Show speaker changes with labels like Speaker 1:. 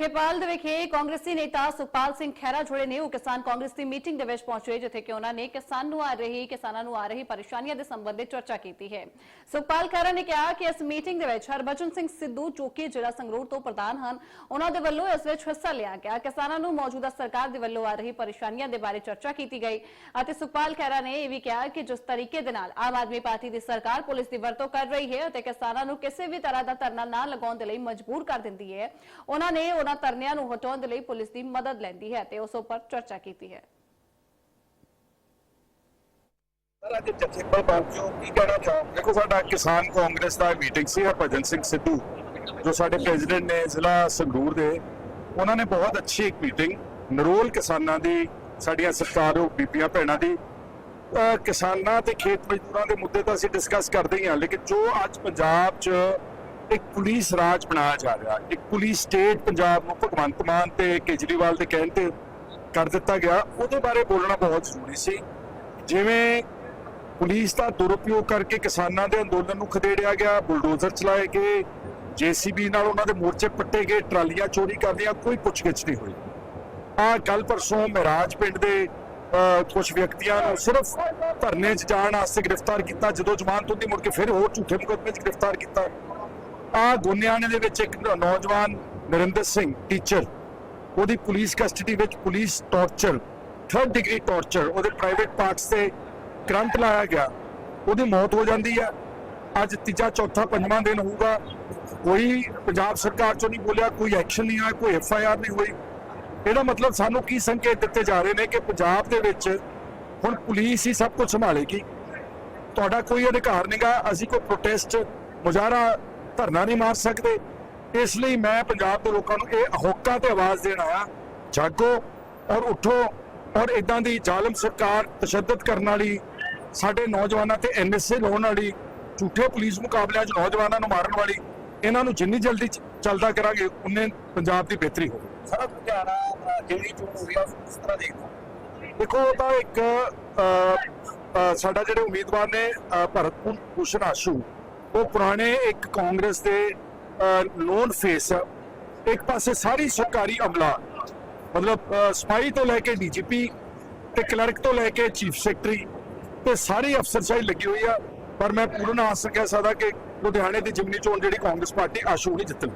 Speaker 1: ਸੁਖੇਪਾਲ ਦੇ ਵਿਖੇ ਕਾਂਗਰਸੀ ਨੇਤਾ ਸੁਖਪਾਲ ਸਿੰਘ ਖਹਿਰਾ ਜੁੜੇ ਨੇ। ਉਹ ਕਿਸਾਨ ਕਾਂਗਰਸ ਦੀ ਮੀਟਿੰਗ ਦੇ ਵਿੱਚ ਪਹੁੰਚੇ, ਜਿੱਥੇ ਕਿ ਉਹਨਾਂ ਨੇ ਕਿਸਾਨ ਨੂੰ ਆ ਰਹੀ, ਕਿਸਾਨਾਂ ਨੂੰ ਆ ਰਹੀ ਪਰੇਸ਼ਾਨੀਆਂ ਦੇ ਸੰਬੰਧ ਚਰਚਾ ਕੀਤੀ ਹੈ। ਸੁਖਪਾਲ ਖਹਿਰਾ ਨੇ ਕਿਹਾ ਕਿ ਇਸ ਮੀਟਿੰਗ ਦੇ ਵਿੱਚ ਹਰਬਚਨ ਸਿੰਘ ਸਿੱਧੂ ਜੋ ਕਿ ਜ਼ਿਲ੍ਹਾ ਸੰਗਰੂਰ ਤੋਂ ਪ੍ਰਧਾਨ ਹਨ। ਉਹਨਾਂ ਦੇ ਵੱਲੋਂ ਇਸ ਵਿੱਚ ਹਿੱਸਾ ਲਿਆ ਗਿਆ। ਕਿਸਾਨਾਂ ਨੂੰ ਮੌਜੂਦਾ ਸਰਕਾਰ ਦੇ ਵੱਲੋਂ ਆ ਰਹੀ ਪਰੇਸ਼ਾਨੀਆਂ ਦੇ ਬਾਰੇ ਚਰਚਾ ਕੀਤੀ ਗਈ ਅਤੇ ਸੁਖਪਾਲ ਖਹਿਰਾ ਨੇ ਇਹ ਵੀ ਕਿਹਾ ਕਿ ਜਿਸ ਤਰੀਕੇ ਦੇ ਨਾਲ ਆਮ ਆਦਮੀ ਪਾਰਟੀ ਦੀ ਸਰਕਾਰ ਪੁਲਿਸ ਦੀ ਵਰਤੋਂ ਕਰ ਰਹੀ ਹੈ ਅਤੇ ਕਿਸਾਨਾਂ ਨੂੰ ਕਿਸੇ ਵੀ ਤਰ੍ਹਾਂ ਦਾ ਧਰਨਾ ਨਾ ਲਗਾਉਣ ਦੇ ਲਈ ਮਜਬੂਰ ਕਰ ਦਿੰਦੀ ਹੈ। ਉਹਨਾਂ ਨੇ ਉਹਨਾਂ ਧਰਨਿਆਂ ਨੂੰ ਹਟਾਉਣ ਦੇ ਲਈ ਪੁਲਿਸ ਦੀ ਮਦਦ ਲੈਂਦੀ ਹੈ ਤੇ ਉਸ ਉੱਪਰ ਚਰਚਾ ਕੀਤੀ ਹੈ।
Speaker 2: ਸਰ, ਅੱਜ ਜਥੇਬੰਦ ਪਹੁੰਚੋ ਕੀ ਕਹਿਣਾ ਚਾਹੋ
Speaker 3: ਦੇਖੋ, ਸਾਡਾ ਕਿਸਾਨ ਕਾਂਗਰਸ ਦਾ ਮੀਟਿੰਗ ਸੀ ਹਰਭਜਨ ਸਿੰਘ ਸਿੱਧੂ, ਜੋ ਸਾਡੇ ਪ੍ਰੈਜ਼ੀਡੈਂਟ ਨੇ ਜ਼ਿਲ੍ਹਾ ਸੰਗਰੂਰ ਦੇ, ਉਹਨਾਂ ਨੇ ਬਹੁਤ ਅੱਛੀ ਇੱਕ ਮੀਟਿੰਗ ਨਰੋਲ ਕਿਸਾਨਾਂ ਦੀ, ਸਾਡੀਆਂ ਸਰਕਾਰੋਂ ਬੀਬੀਆਂ ਭੈਣਾਂ ਦੀ ਕਿਸਾਨਾਂ ਤੇ ਖੇਤ ਮਜ਼ਦੂਰਾਂ ਦੇ ਮੁੱਦੇ ਤਾਂ ਅਸੀਂ ਡਿਸਕਸ ਕਰਦੇ ਹੀ ਹਾਂ, ਲੇਕਿਨ ਜੋ ਅੱਜ ਪੰਜਾਬ 'ਚ ਇੱਕ ਪੁਲਿਸ ਰਾਜ ਬਣਾਇਆ ਜਾ ਰਿਹਾ। ਇੱਕ ਪੁਲਿਸ ਸਟੇਟ ਪੰਜਾਬ ਨੂੰ ਭਗਵੰਤ ਮਾਨ ਤੇ ਕੇਜਰੀਵਾਲ ਦੇ ਕਹਿਣ ਤੇ ਕਰ ਦਿੱਤਾ ਗਿਆ। ਉਹਦੇ ਬਾਰੇ ਬੋਲਣਾ ਬਹੁਤ ਜ਼ਰੂਰੀ ਸੀ। ਜਿਵੇਂ ਪੁਲਿਸ ਦਾ ਦੁਰਉਪਯੋਗ ਕਰਕੇ ਕਿਸਾਨਾਂ ਦੇ ਅੰਦੋਲਨ ਨੂੰ ਖਦੇੜਿਆ ਗਿਆ, ਬੁਲਡੋਜ਼ਰ ਚਲਾਏ ਗਏ, ਜੀਸੀਬੀ ਨਾਲ ਉਹਨਾਂ ਦੇ ਮੋਰਚੇ ਪੱਟੇ ਗਏ, ਟਰਾਲੀਆਂ ਚੋਰੀ ਕਰਦੀਆਂ ਕੋਈ ਪੁੱਛਗਿੱਛ ਨਹੀਂ ਹੋਈ। ਆ ਕੱਲ ਪਰਸੋਂ ਮਹਿਰਾਜ ਪਿੰਡ ਦੇ ਕੁਝ ਵਿਅਕਤੀਆਂ ਨੂੰ ਸਿਰਫ ਧਰਨੇ 'ਚ ਜਾਣ ਵਾਸਤੇ ਗ੍ਰਿਫਤਾਰ ਕੀਤਾ, ਜਦੋਂ ਜ਼ਮਾਨਤ ਹੁੰਦੀ ਮੁੜ ਕੇ ਫਿਰ ਹੋਰ ਝੂਠੇ ਮੁਕੱਦਮੇ 'ਚ ਗ੍ਰਿਫਤਾਰ ਕੀਤਾ। ਆ ਗੋਨਿਆਣੇ ਦੇ ਵਿੱਚ ਇੱਕ ਨੌਜਵਾਨ ਨਰਿੰਦਰ ਸਿੰਘ ਟੀਚਰ ਉਹਦੀ ਪੁਲਿਸ ਕਸਟਡੀ ਵਿੱਚ police torture 3rd degree torture ਉਹਦੇ ਪ੍ਰਾਈਵੇਟ ਪਾਰਟਸ ਤੇ ਕਰੰਟ ਲਾਇਆ ਗਿਆ, ਉਹਦੀ ਮੌਤ ਹੋ ਜਾਂਦੀ ਹੈ ਅੱਜ ਤੀਜਾ, ਚੌਥਾ, ਪੰਜਵਾਂ ਦਿਨ ਹੋਊਗਾ, ਕੋਈ ਪੰਜਾਬ ਸਰਕਾਰ ਚੋਂ ਨਹੀਂ ਬੋਲਿਆ, ਕੋਈ ਐਕਸ਼ਨ ਨਹੀਂ ਆਇਆ, ਕੋਈ ਐਫ ਆਈ ਆਰ ਨਹੀਂ ਹੋਈ। ਇਹਦਾ ਮਤਲਬ ਸਾਨੂੰ ਕੀ ਸੰਕੇਤ ਦਿੱਤੇ ਜਾ ਰਹੇ ਨੇ ਕਿ ਪੰਜਾਬ ਦੇ ਵਿੱਚ ਹੁਣ ਪੁਲਿਸ ਹੀ ਸਭ ਕੁਝ ਸੰਭਾਲੇਗੀ? ਤੁਹਾਡਾ ਕੋਈ ਅਧਿਕਾਰ ਨਹੀਂਗਾ ਅਸੀਂ ਕੋਈ ਪ੍ਰੋਟੈਸਟ ਮੁਜ਼ਾਹਰਾ ਧਰਨਾ ਨਹੀਂ ਮਾਰ ਸਕਦੇ। ਇਸ ਲਈ ਮੈਂ ਪੰਜਾਬ ਦੇ ਲੋਕਾਂ ਨੂੰ ਇਹ ਹੋਕਾ ਤੇ ਆਵਾਜ਼ ਦੇਣ ਆਇਆ ਜਾਗੋ ਔਰ ਉਠੋ ਔਰ ਇਦਾਂ ਦੀ ਜ਼ਾਲਮ ਸਰਕਾਰ ਤਸ਼ੱਦਦ ਕਰਨ ਵਾਲੀ ਸਾਡੇ ਨੌਜਵਾਨਾਂ ਤੇ ਐਨਐਸਏ ਲਾਉਣ ਵਾਲੀ ਝੂਠੇ ਪੁਲਿਸ ਮੁਕਾਬਲਿਆਂ 'ਚ ਨੌਜਵਾਨਾਂ ਨੂੰ ਮਾਰਨ ਵਾਲੀ ਇਹਨਾਂ ਨੂੰ ਜਿੰਨੀ ਜਲਦੀ ਚੱਲਦਾ ਕਰਾਂਗੇ ਉਨੇ ਪੰਜਾਬ ਦੀ ਬਿਹਤਰੀ ਹੋਵੇ।
Speaker 2: ਸਰ ਲੁਧਿਆਣਾ ਜਿਹੜੀ ਚੋਣ ਹੋ ਰਹੀ ਆ ਉਸ ਤਰ੍ਹਾਂ ਦੇਖਦੇ
Speaker 3: ਦੇਖੋ ਉਹ ਤਾਂ ਇੱਕ ਸਾਡਾ ਜਿਹੜੇ ਉਮੀਦਵਾਰ ਨੇ ਭਰਤ ਭੂਸ਼ਣ ਆਸ਼ੂ ਉਹ ਪੁਰਾਣੇ ਇੱਕ ਕਾਂਗਰਸ ਦੇ ਨੋਨ ਫੇਸ ਇੱਕ ਪਾਸੇ ਸਾਰੀ ਸਰਕਾਰੀ ਅਮਲਾ, ਮਤਲਬ ਸਪਾਈ ਤੋਂ ਲੈ ਕੇ ਡੀਜੀਪੀ ਤੇ ਕਲਰਕ ਤੋਂ ਲੈ ਕੇ ਚੀਫ ਸੈਕਟਰੀ ਤੇ ਸਾਰੀ ਅਫਸਰਸ਼ਾਹੀ ਲੱਗੀ ਹੋਈ ਆ। ਪਰ ਮੈਂ ਪੂਰਨ ਆਸ ਕਹਿ ਸਕਦਾ ਕਿ ਲੁਧਿਆਣੇ ਦੀ ਜਿਮਨੀ ਚੋਣ ਜਿਹੜੀ ਕਾਂਗਰਸ ਪਾਰਟੀ ਆਸ਼ੂ ਨਹੀਂ ਜਿੱਤਣ।